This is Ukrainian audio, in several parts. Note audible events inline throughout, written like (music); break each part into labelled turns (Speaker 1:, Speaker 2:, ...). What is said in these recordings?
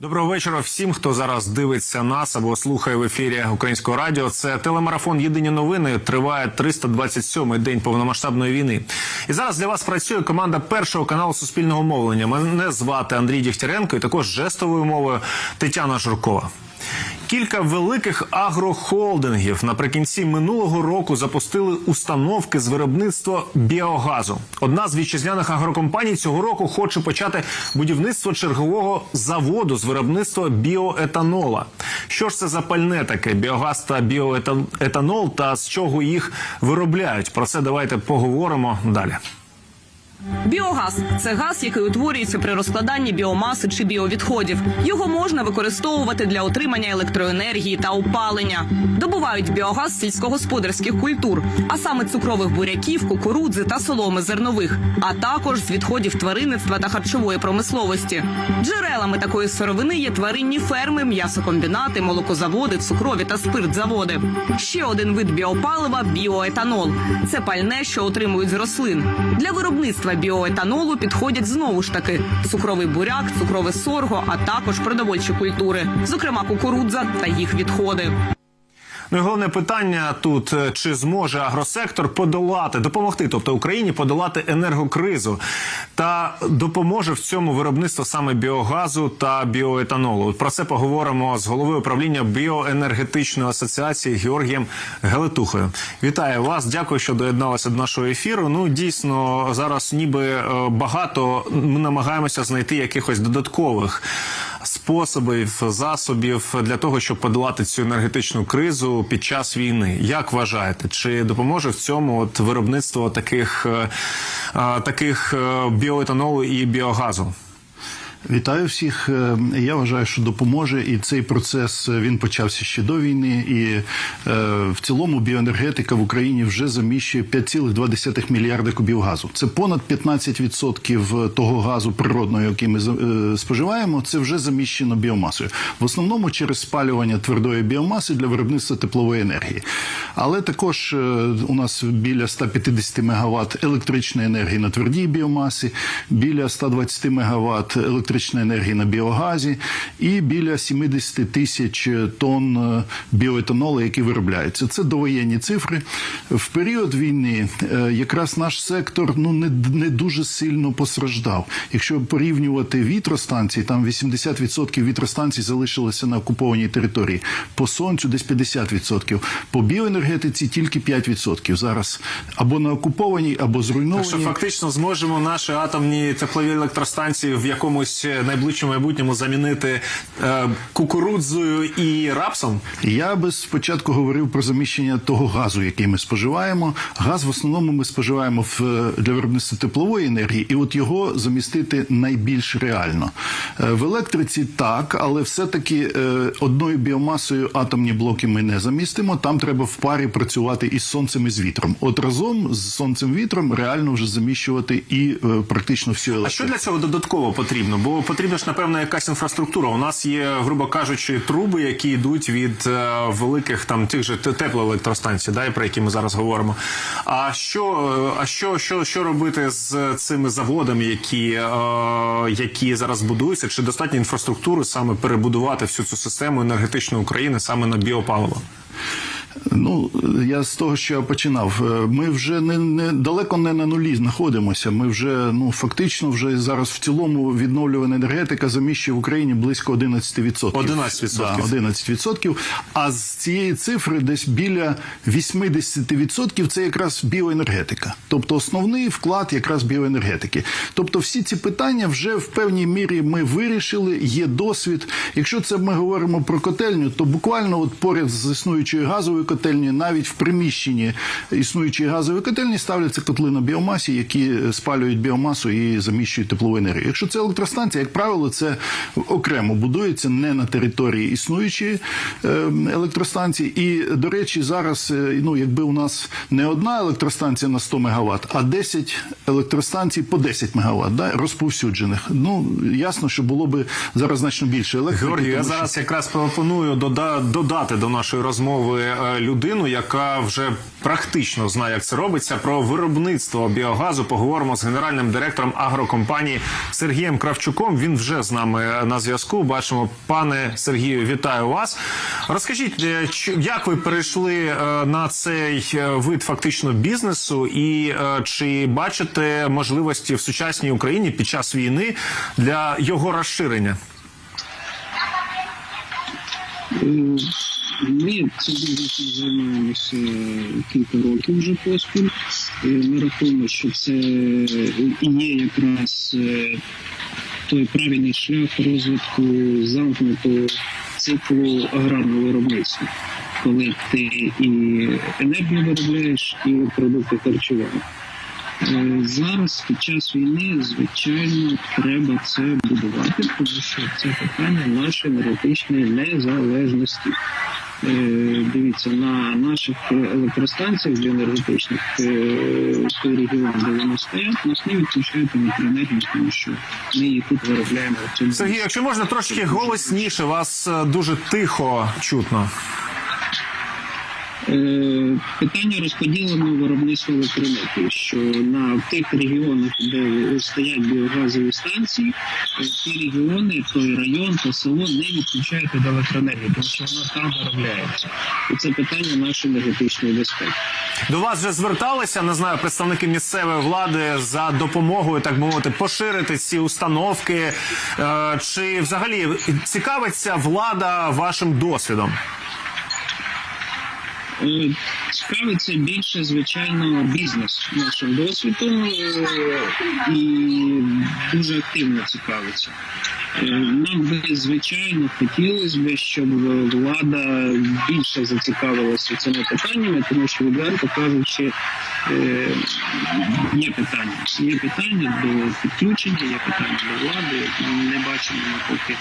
Speaker 1: Доброго вечора всім, хто зараз дивиться нас або слухає в ефірі українського радіо. Це телемарафон Єдині новини. Триває 327-й день повномасштабної війни. І зараз для вас працює команда першого каналу суспільного мовлення. Мене звати Андрій Дігтяренко і також жестовою мовою Тетяна Журкова. Кілька великих агрохолдингів наприкінці минулого року запустили установки з виробництва біогазу. Одна з вітчизняних агрокомпаній цього року хоче почати будівництво чергового заводу з виробництва біоетанола. Що ж це за пальне таке? Біогаз та біоетанол та з чого їх виробляють? Про це давайте поговоримо далі.
Speaker 2: Біогаз це газ, який утворюється при розкладанні біомаси чи біовідходів. Його можна використовувати для отримання електроенергії та опалення. Добувають біогаз сільськогосподарських культур, а саме цукрових буряків, кукурудзи та соломи зернових, а також з відходів тваринництва та харчової промисловості. Джерелами такої сировини є тваринні ферми, м'ясокомбінати, молокозаводи, цукрові та спиртзаводи. Ще один вид біопалива біоетанол. Це пальне, що отримують з рослин. Для виробництва біоетанолу підходять знову ж таки цукровий буряк, цукрове сорго, а також продовольчі культури, зокрема кукурудза та їх відходи.
Speaker 1: Ну головне питання тут: е, чи зможе агросектор подолати, допомогти, тобто Україні подолати енергокризу, та допоможе в цьому виробництво саме біогазу та біоетанолу. Про це поговоримо з головою управління біоенергетичної асоціації Георгієм Галетухою. Вітаю вас! Дякую, що доєдналися до нашого ефіру. Ну дійсно зараз, ніби е, багато ми намагаємося знайти якихось додаткових способів, засобів для того, щоб подолати цю енергетичну кризу під час війни. Як вважаєте, чи допоможе в цьому от виробництво таких, е, е, таких е, біоетанолу і біогазу?
Speaker 3: Вітаю всіх. Е, Я вважаю, що допоможе, і цей процес е, він почався ще до війни. І е, в цілому біоенергетика в Україні вже заміщує 5,2 мільярда кубів газу. Це понад 15% того газу природного, який ми споживаємо. Це вже заміщено біомасою. В основному через спалювання твердої біомаси для виробництва теплової енергії. Але також у нас біля 150 МВт електричної енергії на твердій біомасі, біля 120 МВт електричної енергії на біогазі і біля 70 тисяч тонн е, біоетанолу, які виробляються. Це довоєнні цифри. В період війни е, якраз наш сектор ну не, не дуже сильно постраждав. Якщо порівнювати вітростанції, там 80% вітростанцій залишилося на окупованій території. По сонцю десь 50%. По біоенергетиці тільки 5% зараз або на окупованій, або зруйнованій.
Speaker 1: Так що фактично зможемо наші атомні теплові електростанції в якомусь найближчому майбутньому замінити е, кукурудзою і рапсом?
Speaker 3: Я би спочатку говорив про заміщення того газу, який ми споживаємо. Газ в основному ми споживаємо в, для виробництва теплової енергії, і от його замістити найбільш реально. Е, В електриці так, але все-таки е, одною біомасою атомні блоки ми не замістимо. Там треба в парі працювати із сонцем і з вітром. От разом з сонцем вітром реально вже заміщувати і е, практично всю
Speaker 1: А що для цього додатково потрібно? Бо потрібна ж напевно якась інфраструктура. У нас є, грубо кажучи, труби, які йдуть від е, великих там тих же теплоелектростанцій, да, про які ми зараз говоримо. А що, е, а що, що, що робити з цими заводами, які, е, які зараз будуються? Чи достатньо інфраструктури саме перебудувати всю цю систему енергетичної України саме на біопаливо?
Speaker 3: Ну я з того, що я починав. Е, Ми вже не, не далеко не на нулі знаходимося. Ми вже ну фактично вже зараз в цілому відновлювана енергетика заміщує в Україні близько 11%.
Speaker 1: 11%.
Speaker 3: Да, 11%. А з цієї цифри десь біля 80% це якраз біоенергетика. Тобто основний вклад якраз біоенергетики. Тобто, всі ці питання вже в певній мірі ми вирішили. Є досвід. Якщо це ми говоримо про котельню, то буквально от поряд з існуючою газовою котельнею, навіть в приміщенні існуючої газової котельні ставляться котли на біомасі, які спалюють біомасу і заміщують теплову енергію. Якщо це електростанція, як правило, це окремо будується не на території існуючої е, електростанції. І до речі, зараз е, ну якби у нас не одна електростанція на 100 МВт, а 10 електростанцій по 10 МВт, да, розповсюджених. Ну ясно, що було би зараз значно більше електрики.
Speaker 1: Георгій, я
Speaker 3: тому що-
Speaker 1: зараз якраз пропоную дода- додати до нашої розмови е, людину, яка вже практично знає, як це робиться. Про виробництво біогазу поговоримо з генеральним директором агрокомпанії Сергієм Кравчуком. Він вже з нами на зв'язку. Бачимо, пане Сергію, вітаю вас. Розкажіть, е, як ви перейшли е, на цей е, вид фактично бізнесу, і чи бачите можливості в сучасній Україні під час війни для його розширення?
Speaker 4: Ми цим бізнесом займаємося кілька років вже поспіль. Ми рахуємо, що це і є якраз е, той правильний шлях розвитку замкнутого циклу аграрного виробництва, коли ти і енергію виробляєш, і продукти харчування. Е, Зараз під час війни, звичайно, треба це будувати, тому що це питання нашої енергетичної незалежності. Е, Дивіться, на наших електростанціях енергетичних той регіон, де вони стоять, нас не відключають електроенергію, тому що ми її тут виробляємо.
Speaker 1: Сергій, якщо можна трошки голосніше, вас е, дуже тихо чутно.
Speaker 4: Е, Питання розподіленого виробництва електроенергії, що на тих регіонах, де стоять біогазові станції, е, ті регіони, той район, то село не відключають від електроенергії, тому що вона там виробляється. І це питання нашої енергетичної безпеки.
Speaker 1: До вас вже зверталися, не знаю, представники місцевої влади за допомогою, так би мовити, поширити ці установки. Е, Чи взагалі цікавиться влада вашим досвідом?
Speaker 4: Е, Цікавиться більше, звичайно, бізнес нашим досвідом е, і дуже активно цікавиться. Е, Нам би, звичайно, хотілося б, щоб влада більше зацікавилася цими питаннями, тому що, відверто кажучи, є питання. Є питання до підключення, є питання до влади. Не бачимо поки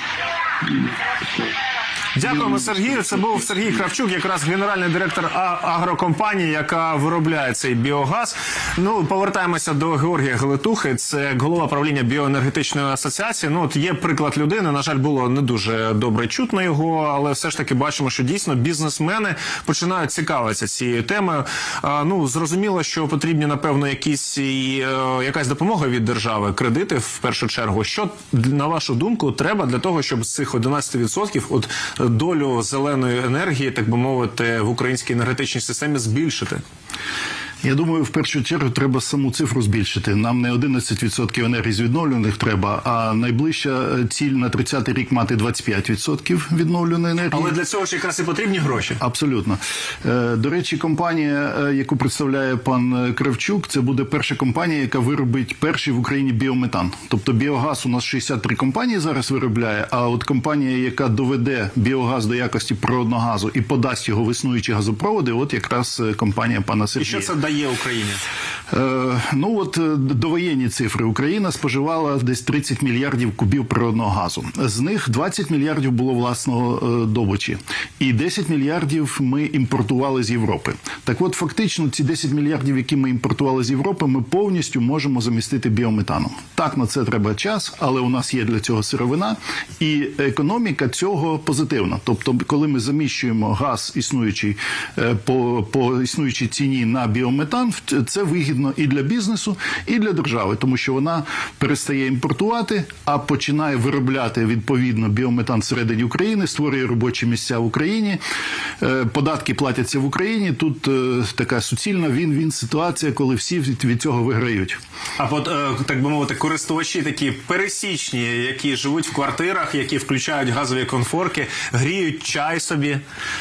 Speaker 4: такого.
Speaker 1: Дякуємо, Сергію. Це був Сергій Кравчук, якраз генеральний директор агрокомпанії, яка виробляє цей біогаз. Ну повертаємося до Георгія Галитухи. Це голова правління біоенергетичної асоціації. Ну от є приклад людини. На жаль, було не дуже добре чутно його, але все ж таки бачимо, що дійсно бізнесмени починають цікавитися цією темою. А, ну зрозуміло, що потрібні напевно якісь і, е, якась допомога від держави, кредити в першу чергу. Що на вашу думку треба для того, щоб з цих 11% от долю зеленої енергії, так би мовити, в українській енергетичній системі збільшити?
Speaker 3: Я думаю, в першу чергу треба саму цифру збільшити. Нам не 11% енергії з відновлюваних треба, а найближча е, ціль на 30-й рік мати 25% відновлюваної енергії.
Speaker 1: Але для цього ж якраз і потрібні гроші.
Speaker 3: Абсолютно. Е, До речі, компанія, е, яку представляє пан Кравчук, це буде перша компанія, яка виробить перший в Україні біометан. Тобто біогаз у нас 63 компанії зараз виробляє. А от компанія, яка доведе біогаз до якості природного газу і подасть його в існуючі газопроводи, от якраз компанія пана
Speaker 1: І що це дає Україні?
Speaker 3: Е, ну от е, довоєнні цифри. Україна споживала десь 30 мільярдів кубів природного газу. З них 20 мільярдів було власного е, добичі, і 10 мільярдів ми імпортували з Європи. Так, от фактично, ці 10 мільярдів, які ми імпортували з Європи, ми повністю можемо замістити біометаном. Так на це треба час, але у нас є для цього сировина, і економіка цього позитивна. Тобто, коли ми заміщуємо газ існуючий по, по існуючій ціні на біометан, в- це вигідно і для бізнесу, і для держави, тому що вона перестає імпортувати, а починає виробляти відповідно біометан всередині України, створює робочі місця в Україні. е, Податки платяться в Україні. Тут е, така суцільна він-він ситуація, коли всі від, цього виграють.
Speaker 1: А от е, так би мовити, користувачі такі пересічні, які живуть в квартирах, які включають газові конфорки, гріють чай собі,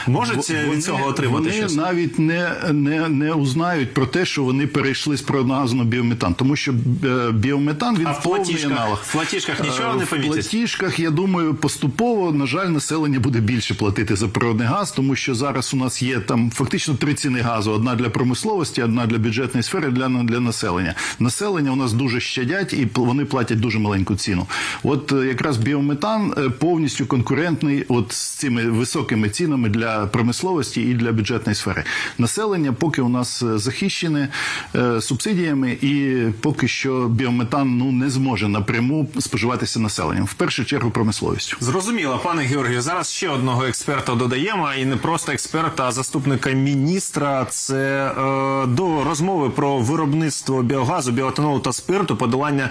Speaker 1: можуть від цього отримати
Speaker 3: вони
Speaker 1: щось?
Speaker 3: навіть не, не, не узнають про те, що вони перейшли з природного газу на біометан, тому що е, біометан він
Speaker 1: А в
Speaker 3: повний
Speaker 1: платіжках,
Speaker 3: аналог.
Speaker 1: в платіжках нічого
Speaker 3: Е,
Speaker 1: не
Speaker 3: В платіжках, я думаю, поступово, на жаль, населення буде більше платити за природний газ, тому що зараз у нас є там фактично три ціни газу: одна для промисловості, одна для бюджетної сфери, для, для населення. Населення у нас дуже щадять і вони платять дуже маленьку ціну. От е, якраз біометан повністю конкурентний от з цими високими цінами для промисловості і для бюджетної сфери. Населення, поки у нас е, захищене, е, субсидіями, і поки що біометан ну не зможе напряму споживатися населенням. В першу чергу промисловістю.
Speaker 1: Зрозуміло, пане Георгію. Зараз ще одного експерта додаємо, і не просто експерта, а заступника міністра. Це е, до розмови про виробництво біогазу, біоетанолу та спирту, подолання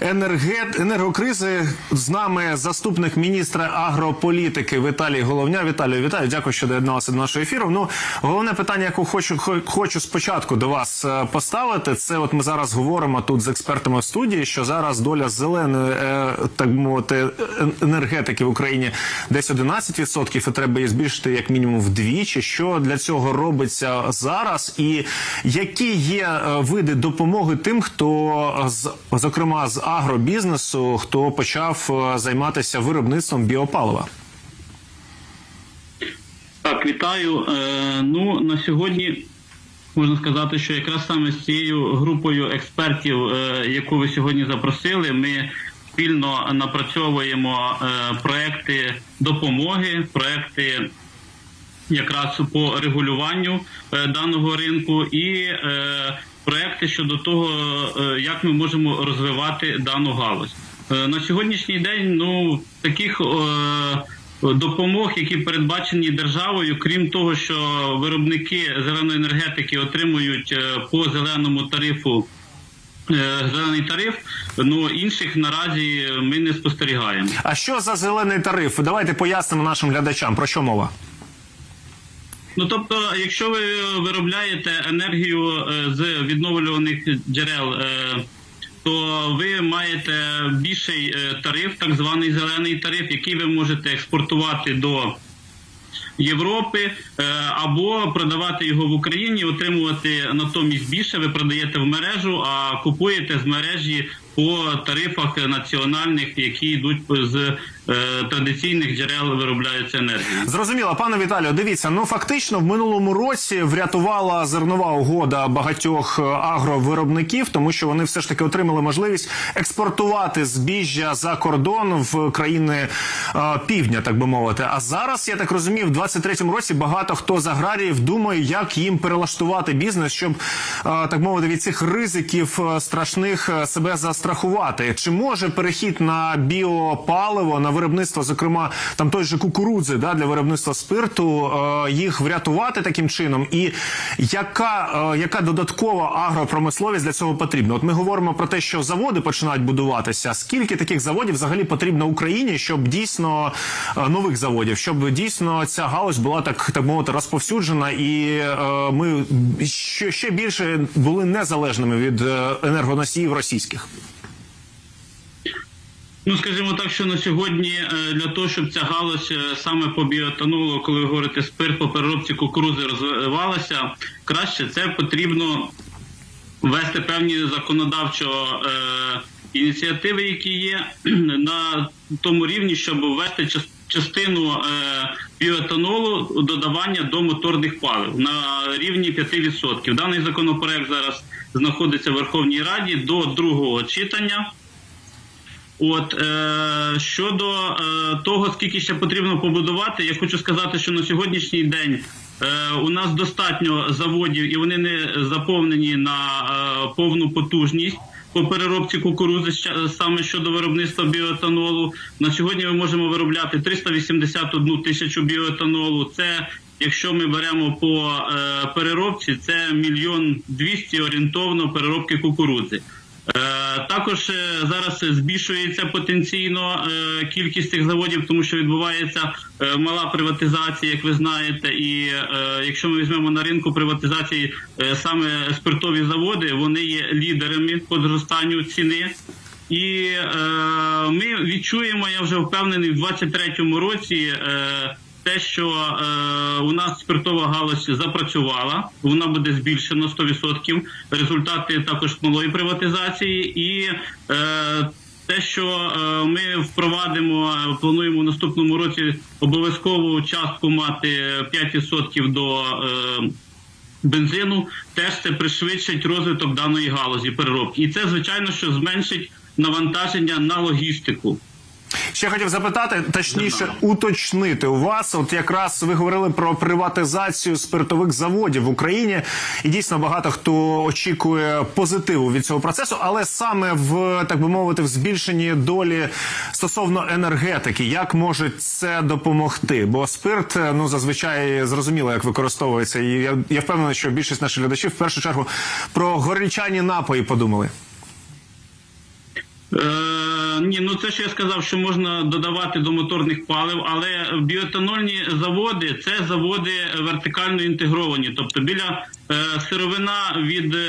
Speaker 1: енергет, енергокризи. З нами заступник міністра агрополітики Віталій Головня. Віталію, вітаю. Дякую, що доєдналися до нашого ефіру. Ну, головне питання, яке хочу хочу спочатку до вас е, поставити, це от ми зараз говоримо тут з експертами в студії, що зараз доля зеленої, е, так мовити, енергетики в Україні десь 11%, і треба її збільшити як мінімум вдвічі. Що для цього робиться зараз, і які є е, види допомоги тим, хто з зокрема з агробізнесу, хто почав займатися виробництвом біопалива?
Speaker 5: Так, вітаю. Е, ну на сьогодні можна сказати, що якраз саме з цією групою експертів, е, яку ви сьогодні запросили, ми спільно напрацьовуємо е, проекти допомоги, проекти якраз по регулюванню е, даного ринку і проекти щодо того, як ми можемо розвивати дану галузь. На сьогоднішній день ну таких допомог, які передбачені державою, крім того, що виробники зеленої енергетики отримують е, по зеленому тарифу. е, Зелений тариф, ну інших наразі ми не спостерігаємо.
Speaker 1: А що за зелений тариф? Давайте пояснимо нашим глядачам про що мова.
Speaker 5: Ну тобто, якщо ви виробляєте енергію е, з відновлюваних джерел, то ви маєте більший е, тариф, так званий зелений тариф, який ви можете експортувати до. Європи е, або продавати його в Україні, отримувати натомість більше. Ви продаєте в мережу, а купуєте з мережі по тарифах національних, які йдуть з традиційних джерел виробляється енергія.
Speaker 1: Зрозуміло, пане Віталію, дивіться, ну фактично в минулому році врятувала зернова угода багатьох е, агровиробників, тому що вони все ж таки отримали можливість експортувати збіжжя за кордон в країни е, півдня, так би мовити. А зараз я так розумію, в 23-му році багато хто з аграріїв думає, як їм перелаштувати бізнес, щоб е, так мовити від цих ризиків е, страшних е, себе застрахувати. Чи може перехід на біопаливо, на виробництво, зокрема там той же кукурудзи, да, для виробництва спирту, е, їх врятувати таким чином? І яка, е, яка додаткова агропромисловість для цього потрібна? От ми говоримо про те, що заводи починають будуватися. Скільки таких заводів взагалі потрібно Україні, щоб дійсно е, нових заводів, щоб дійсно ця галузь була так, так мовити, розповсюджена, і ми ще, ще більше були незалежними від енергоносіїв російських?
Speaker 5: Ну, скажімо так, що на сьогодні е, для того, щоб ця галузь е, саме по біоетанолу, коли ви говорите спирт по переробці кукурузи розвивалася краще, це потрібно ввести певні законодавчо е, ініціативи, які є (clears throat) на тому рівні, щоб ввести частину е, біоетанолу додавання до моторних палив на рівні 5%. Даний законопроект зараз знаходиться в Верховній Раді до другого читання. От е, щодо е, того, скільки ще потрібно побудувати, я хочу сказати, що на сьогоднішній день е, у нас достатньо заводів і вони не заповнені на е, повну потужність по переробці кукурузи саме щодо виробництва біоетанолу. На сьогодні ми можемо виробляти 381 тисячу біоетанолу. Це Якщо ми беремо по е, переробці, це мільйон двісті орієнтовно переробки кукурудзи. Е, Також е, зараз збільшується потенційно е, кількість цих заводів, тому що відбувається мала приватизація, як ви знаєте. І якщо ми візьмемо на ринку приватизації саме спиртові заводи, вони є лідерами по зростанню ціни. І ми відчуємо, я вже впевнений, в 23-му році. Те, що е, у нас спиртова галузь запрацювала, вона буде збільшена 100%. Результати також малої приватизації, і е, те, що е, ми впровадимо, е, плануємо в наступному році обов'язкову частку мати 5% до. Е, бензину теж це пришвидшить розвиток даної галузі переробки, і це звичайно, що зменшить навантаження на логістику.
Speaker 1: Ще хотів запитати, точніше, уточнити у вас. От якраз ви говорили про приватизацію спиртових заводів в Україні, і дійсно багато хто очікує позитиву від цього процесу, але саме в так би мовити, в збільшенні долі стосовно енергетики, як може це допомогти? Бо спирт ну зазвичай зрозуміло, як використовується, і я, я впевнений, що більшість наших глядачів в першу чергу про горілчані напої подумали.
Speaker 5: Е, ні, ну це що я сказав, що можна додавати до моторних палив, але біоетанольні заводи це заводи вертикально інтегровані. Тобто біля е, сировина від е,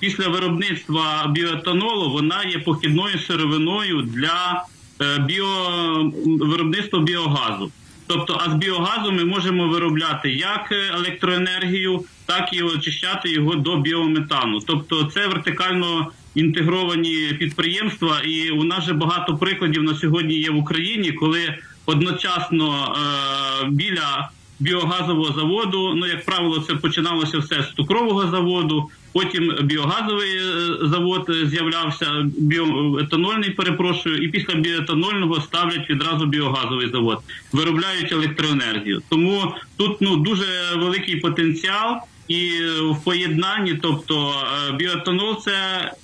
Speaker 5: після виробництва біоетанолу вона є похідною сировиною для е, біо, виробництва біогазу. Тобто, а з біогазу ми можемо виробляти як електроенергію, так і очищати його до біометану. Тобто, це вертикально інтегровані підприємства, і у нас же багато прикладів на сьогодні є в Україні, коли одночасно е, біля біогазового заводу, ну як правило, це починалося все з цукрового заводу. Потім біогазовий е, завод з'являвся, біоетанольний, перепрошую, і після біоетанольного ставлять відразу біогазовий завод, виробляють електроенергію. Тому тут ну дуже великий потенціал. І в поєднанні, тобто е, біоетанол це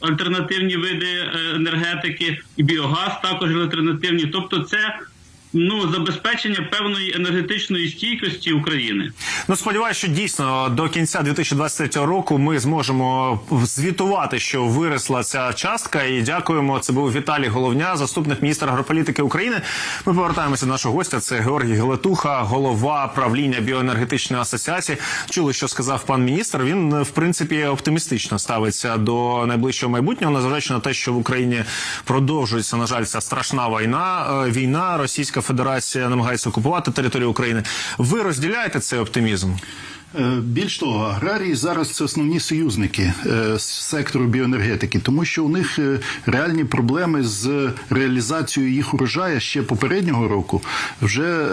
Speaker 5: альтернативні види е, енергетики, і біогаз також альтернативні. Тобто, це ну забезпечення певної енергетичної стійкості України.
Speaker 1: Ну сподіваюся, що дійсно до кінця 2023 року ми зможемо звітувати, що виросла ця частка. І дякуємо. Це був Віталій Головня, заступник міністра агрополітики України. Ми повертаємося до нашого гостя. Це Георгій Гелетуха, голова правління біоенергетичної асоціації. Чули, що сказав пан міністр. Він в принципі оптимістично ставиться до найближчого майбутнього, незважаючи на те, що в Україні продовжується на жаль ця страшна війна. Е, Війна Російська Федерація намагається окупувати територію України. Ви розділяєте цей оптимізм?
Speaker 3: Е, Більш того, аграрії зараз це основні союзники е, сектору біоенергетики, тому що у них е, реальні проблеми з реалізацією їх урожаю ще попереднього року. Вже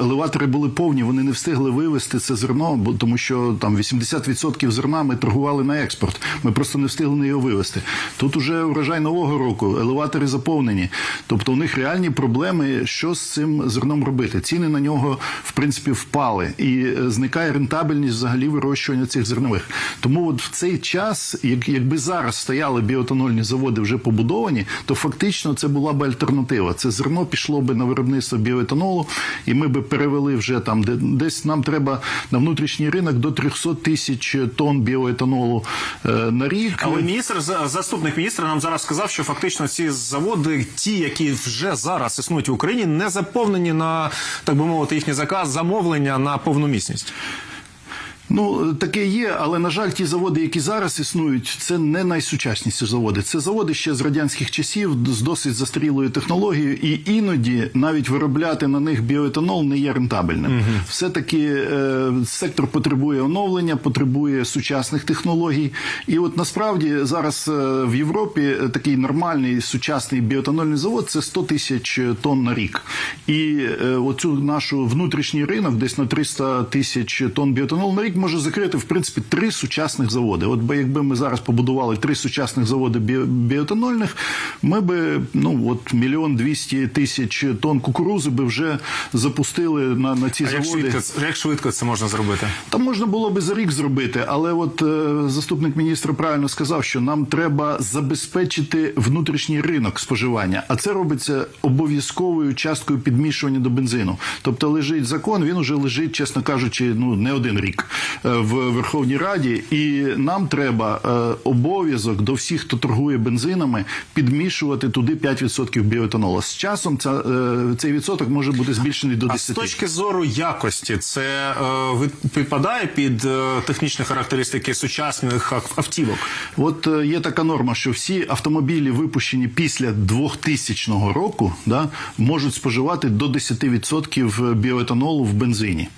Speaker 3: елеватори були повні, вони не встигли вивезти це зерно, тому що там 80% зерна ми торгували на експорт. Ми просто не встигли його вивезти. Тут уже урожай нового року, елеватори заповнені. Тобто у них реальні проблеми, що з цим зерном робити. Ціни на нього в принципі впали і е, зникає рентабельність взагалі вирощування цих зернових. Тому от в цей час, як, якби зараз стояли біоетанольні заводи вже побудовані, то фактично це була б альтернатива. Це зерно пішло би на виробництво біоетанолу, і ми би перевели вже там, де десь нам треба на внутрішній ринок до 300 тисяч тонн біоетанолу е, на рік.
Speaker 1: Але міністр заступник міністра нам зараз сказав, що фактично ці заводи, ті, які вже зараз існують в Україні, не заповнені на так би мовити їхній заказ замовлення на повну міцність.
Speaker 3: Ну, таке є, але на жаль, ті заводи, які зараз існують, це не найсучасніші заводи. Це заводи ще з радянських часів з досить застарілою технологією, і іноді навіть виробляти на них біоетанол не є рентабельним. Все таки е, сектор потребує оновлення, потребує сучасних технологій. І от насправді зараз е, в Європі такий нормальний сучасний біоетанольний завод це 100 тисяч тонн на рік. І е, оцю нашу внутрішній ринок, десь на 300 тисяч тонн біоетанолу на рік, може закрити в принципі три сучасних заводи. От би якби ми зараз побудували три сучасних заводи біо- біоетанольних, ми би ну от мільйон двісті тисяч тонн кукурузи би вже запустили на, на ці
Speaker 1: А як
Speaker 3: заводи.
Speaker 1: швидко, як швидко це можна зробити?
Speaker 3: Там можна було би за рік зробити, але от е, заступник міністра правильно сказав, що нам треба забезпечити внутрішній ринок споживання, а це робиться обов'язковою часткою підмішування до бензину. Тобто лежить закон, він уже лежить, чесно кажучи, ну не один рік в Верховній Раді, і нам треба е, обов'язок до всіх, хто торгує бензинами, підмішувати туди 5% біоетанолу. З часом ця, е, цей відсоток може бути збільшений до 10%.
Speaker 1: А з точки зору якості, це е, ви- підпадає під е, технічні характеристики сучасних ав- автівок?
Speaker 3: От е, є така норма, що всі автомобілі, випущені після 2000 року, да, можуть споживати до 10% біоетанолу в бензині.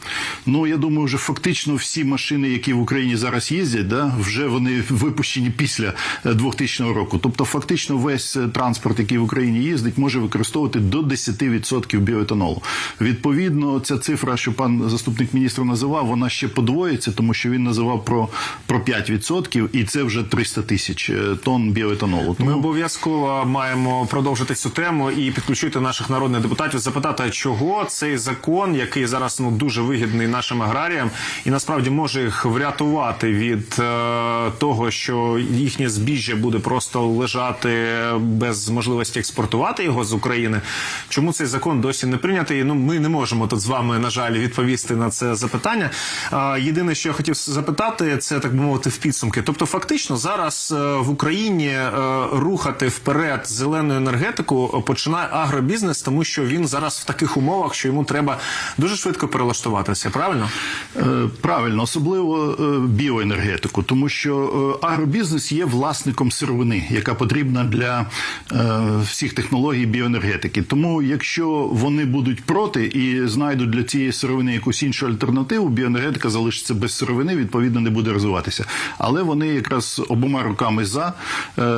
Speaker 3: Ну я думаю, вже фактично всі ті машини, які в Україні зараз їздять, да, вже вони випущені після е, 2000 року. Тобто, фактично, весь е, транспорт, який в Україні їздить, може використовувати до 10% біоетанолу. Відповідно, ця цифра, що пан заступник міністра називав, вона ще подвоїться, тому що він називав про, про 5%, і це вже 300 тисяч е, тонн біоетанолу.
Speaker 1: Ми обов'язково маємо продовжити цю тему і підключити наших народних депутатів, запитати, чого цей закон, який зараз ну дуже вигідний нашим аграріям, і насправді може їх врятувати від е, того, що їхнє збіжжя буде просто лежати без можливості експортувати його з України. Чому цей закон досі не прийнятий? Ну ми не можемо тут з вами, на жаль, відповісти на це запитання. А, єдине, що я хотів запитати, це так би мовити в підсумки. Тобто, фактично, зараз е, в Україні е, рухати вперед зелену енергетику починає агробізнес, тому що він зараз в таких умовах, що йому треба дуже швидко перелаштуватися. Правильно?
Speaker 3: Е, Правильно, особливо е, біоенергетику, тому що е, агробізнес є власником сировини, яка потрібна для е, всіх технологій біоенергетики. Тому, якщо вони будуть проти і знайдуть для цієї сировини якусь іншу альтернативу, біоенергетика залишиться без сировини, відповідно не буде розвиватися. Але вони якраз обома руками за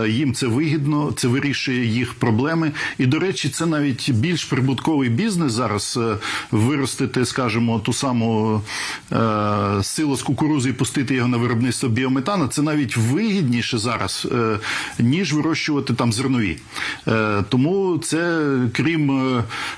Speaker 3: їм це вигідно, це вирішує їх проблеми. І до речі, це навіть більш прибутковий бізнес зараз виростити, скажімо, ту саму з кукурузи і пустити його на виробництво біометану. Це навіть вигідніше зараз, е, ніж вирощувати там зернові. Е, тому це крім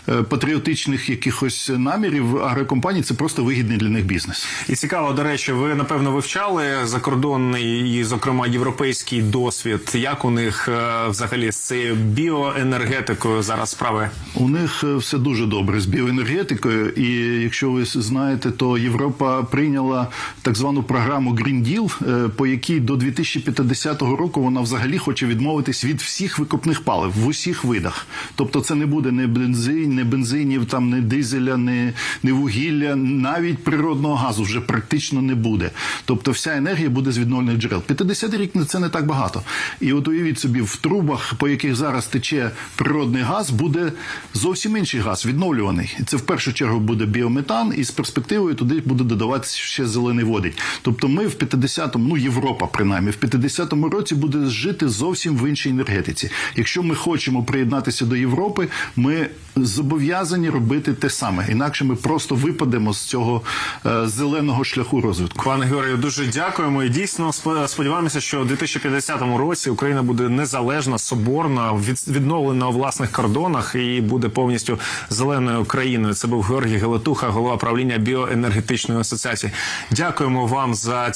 Speaker 3: е, патріотичних якихось намірів агрокомпаній, це просто вигідний для них бізнес.
Speaker 1: І цікаво, до речі, ви напевно вивчали закордонний і, зокрема, європейський досвід. Як у них взагалі з цією біоенергетикою зараз справи?
Speaker 3: У них все дуже добре з біоенергетикою, і якщо ви знаєте, то Європа прийняла так звану програму Green Deal, е, по якій до 2050 року вона взагалі хоче відмовитись від всіх викопних палив в усіх видах. Тобто, це не буде не бензин, не бензинів, там не дизеля, не, не вугілля, навіть природного газу вже практично не буде. Тобто, вся енергія буде з відновлених джерел. 50 рік це не так багато. І от уявіть собі, в трубах, по яких зараз тече природний газ, буде зовсім інший газ, відновлюваний. І це в першу чергу буде біометан, і з перспективою туди буде додаватися ще зелений водень. Тобто, ми в 50-му, ну Європа принаймні, в 50-му році буде жити зовсім в іншій енергетиці. Якщо ми хочемо приєднатися до Європи, ми зобов'язані робити те саме. Інакше ми просто випадемо з цього е, зеленого шляху розвитку.
Speaker 1: Пане Георгію, дуже дякуємо. І дійсно сп- сподіваємося, що у 2050 році Україна буде незалежна, соборна, відновлена у власних кордонах і буде повністю зеленою країною. Це був Георгій Гелетуха, голова правління біоенергетичної асоціації. Дякуємо вам за.